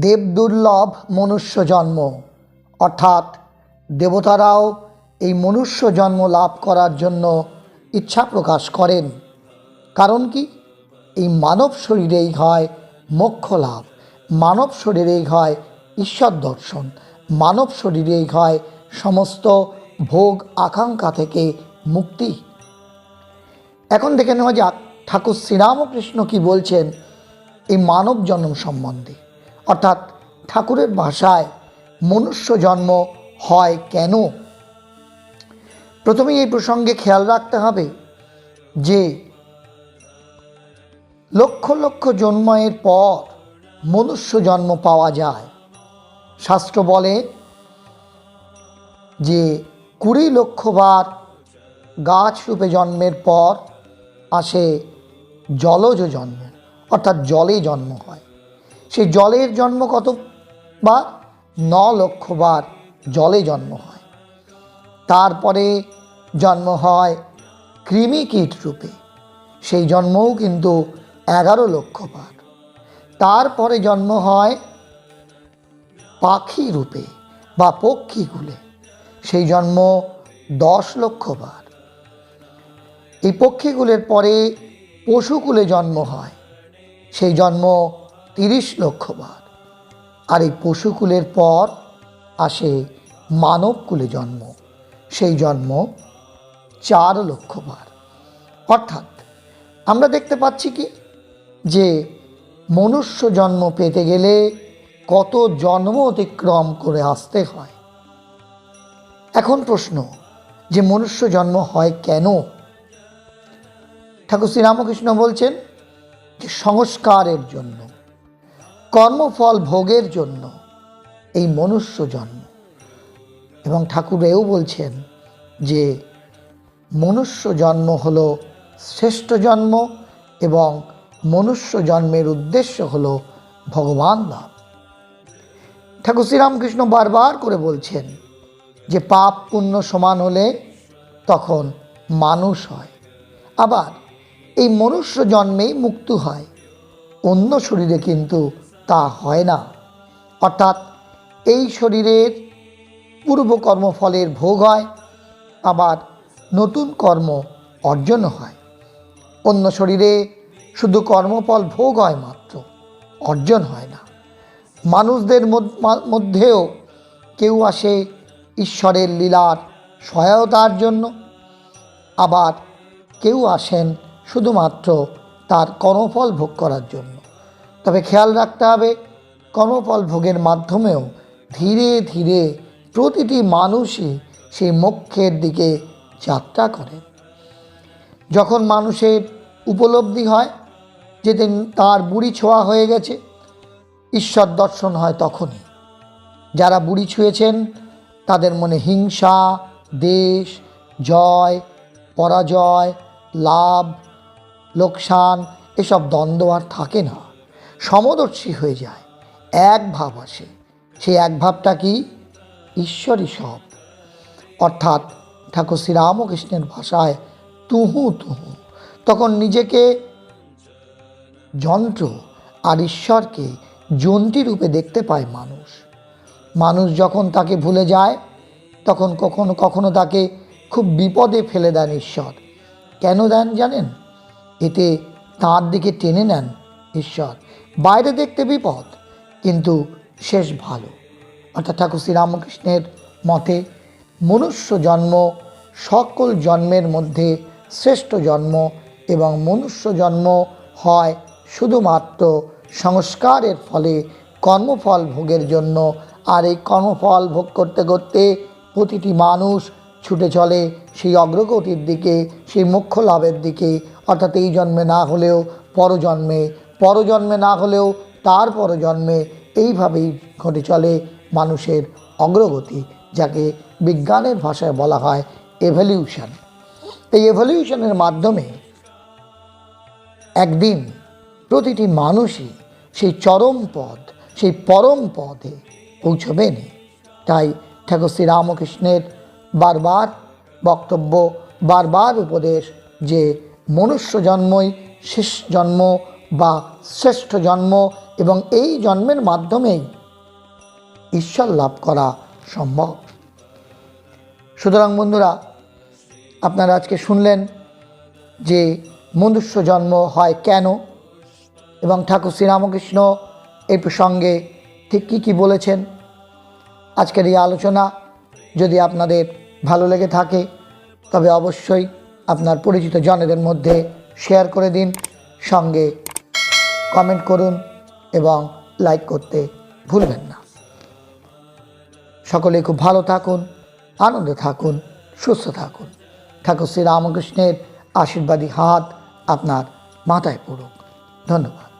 দেবদুর্লভ মনুষ্য জন্ম। অর্থাৎ দেবতারাও এই মনুষ্য জন্ম লাভ করার জন্য ইচ্ছা প্রকাশ করেন। কারণ কি? এই মানব শরীরেই হয় মোক্ষ লাভ। মানব শরীরেই হয় ঈশ্বর দর্শন। মানব শরীরেই হয় সমস্ত ভোগ আকাঙ্ক্ষা থেকে মুক্তি। এখন দেখে নেওয়া যাক ঠাকুর শ্রীরামকৃষ্ণ কি বলছেন এই মানব জন্ম সম্বন্ধে। অর্থাৎ ঠাকুরের ভাষায় মনুষ্য জন্ম হয় কেন? প্রথমেই এই প্রসঙ্গে খেয়াল রাখতে হবে যে লক্ষ লক্ষ জন্মের পর মনুষ্য জন্ম পাওয়া যায়। শাস্ত্র বলে যে কুড়ি লক্ষবার গাছ রূপে জন্মের পর আসে জলজ জন্ম, অর্থাৎ জলে জন্ম হয়। সেই জলের জন্ম কত বা ন লক্ষ বার জলে জন্ম হয়। তারপরে জন্ম হয় কৃমি কীট রূপে। সেই জন্মও কিন্তু এগারো লক্ষ বার। তারপরে জন্ম হয় পাখি রূপে বা পক্ষীকুলে সেই জন্ম দশ লক্ষ বার। এই পক্ষীকুলের পরে পশুকুলে জন্ম হয়। সেই জন্ম তিরিশ লক্ষ বার। আর এই পশুকুলের পর আসে মানবকুলে জন্ম। সেই জন্ম চার লক্ষ বার। অর্থাৎ আমরা দেখতে পাচ্ছি কি? যে মনুষ্য জন্ম পেতে গেলে কত জন্ম অতিক্রম করে আসতে হয়। এখন প্রশ্ন, যে মনুষ্য জন্ম হয় কেন? ঠাকুর শ্রীরামকৃষ্ণ বলছেন যে সংস্কারের জন্য। কর্মফল ভোগের জন্য এই মনুষ্য জন্ম। এবং ঠাকুর এও বলছেন যে মনুষ্য জন্ম হল শ্রেষ্ঠ জন্ম এবং মনুষ্য জন্মের উদ্দেশ্য হল ভগবান লাভ ঠাকুর শ্রীরামকৃষ্ণ বারবার করে বলছেন যে পাপ পুণ্য সমান হলে তখন মানুষ হয়। আবার এই মনুষ্য জন্মেই মুক্ত হয়। অন্য শরীরে কিন্তু তা হয় না। অর্থাৎ এই শরীরের পূর্ব কর্মফলের ভোগ হয়, আবার নতুন কর্ম অর্জন হয়। অন্য শরীরে শুধু কর্মফল ভোগ হয় মাত্র, অর্জন হয় না। মানুষদের মধ্যেও কেউ আসে ঈশ্বরের লীলার সহায়তার জন্য, আবার কেউ আসেন শুধুমাত্র তার কর্মফল ভোগ করার জন্য। তবে খেয়াল রাখতে হবে, কর্মফল ভোগের মাধ্যমেও ধীরে ধীরে প্রতিটি মানুষই সেই মোক্ষের দিকে যাত্রা করে। যখন মানুষের উপলব্ধি হয় যেদিন তার বুড়ি ছোঁয়া হয়ে গেছে, ঈশ্বর দর্শন হয় তখনই। যারা বুড়ি ছুঁয়েছেন, তাদের মনে হিংসা, দেশ, জয়, পরাজয়, লাভ, লোকসান, এসব দ্বন্দ্ব আর থাকে না। সমদর্শী হয়ে যায়। এক ভাব আসে। সেই এক ভাবটা কি? ঈশ্বরই সব। অর্থাৎ ঠাকুর শ্রীরামকৃষ্ণের ভাষায় তুহু তুহু। তখন নিজেকে যন্ত্র আর ঈশ্বরকে রূপে দেখতে পায় মানুষ। মানুষ যখন তাকে ভুলে যায়, তখন কখনো কখনো তাকে খুব বিপদে ফেলে দেন ঈশ্বর। কেন দেন জানেন? এতে তার দিকে টেনে নেন ঈশ্বর। বাইরে দেখতে বিপদ, কিন্তু শেষ ভালো। অর্থাৎ ঠাকুর শ্রীরামকৃষ্ণের মতে, মনুষ্য জন্ম সকল জন্মের মধ্যে শ্রেষ্ঠ জন্ম এবং মনুষ্য জন্ম হয় শুধুমাত্র সংস্কারের ফলে কর্মফল ভোগের জন্য। আর এই কর্মফল ভোগ করতে করতে প্রতিটি মানুষ ছুটে চলে সেই অগ্রগতির দিকে, সেই মোক্ষ লাভের দিকে। অর্থাৎ এই জন্মে না হলেও পরজন্মে পরজন্মে না হলেও তার পরজন্মে এইভাবেই ঘটে চলে মানুষের অগ্রগতি, যাকে বিজ্ঞানের ভাষায় বলা হয় এভলিউশন এই এভলিউশনের মাধ্যমে একদিন প্রতিটি মানুষই সেই চরম পদ সেই পরম পদে পৌঁছবেন। তাই ঠাকুর শ্রীরামকৃষ্ণের বারবার বক্তব্য, বারবার উপদেশ যে মনুষ্য জন্মই শেষ জন্ম বা শ্রেষ্ঠ জন্ম এবং এই জন্মের মাধ্যমেই ঈশ্বর লাভ করা সম্ভব। সুতরাং বন্ধুরা, আপনারা আজকে শুনলেন যে মনুষ্য জন্ম হয় কেন এবং ঠাকুর শ্রীরামকৃষ্ণ এই প্রসঙ্গে ঠিক কী কী বলেছেন। আজকের এই আলোচনা যদি আপনাদের ভালো লেগে থাকে, তবে অবশ্যই আপনার পরিচিত জনেদের মধ্যে শেয়ার করে দিন। সঙ্গে কমেন্ট করুন এবং লাইক করতে ভুলবেন না। সকলে খুব ভালো থাকুন, আনন্দে থাকুন, সুস্থ থাকুন। ঠাকুর শ্রী রামকৃষ্ণের আশীর্বাদী হাত আপনার মাথায় পড়ুক। ধন্যবাদ।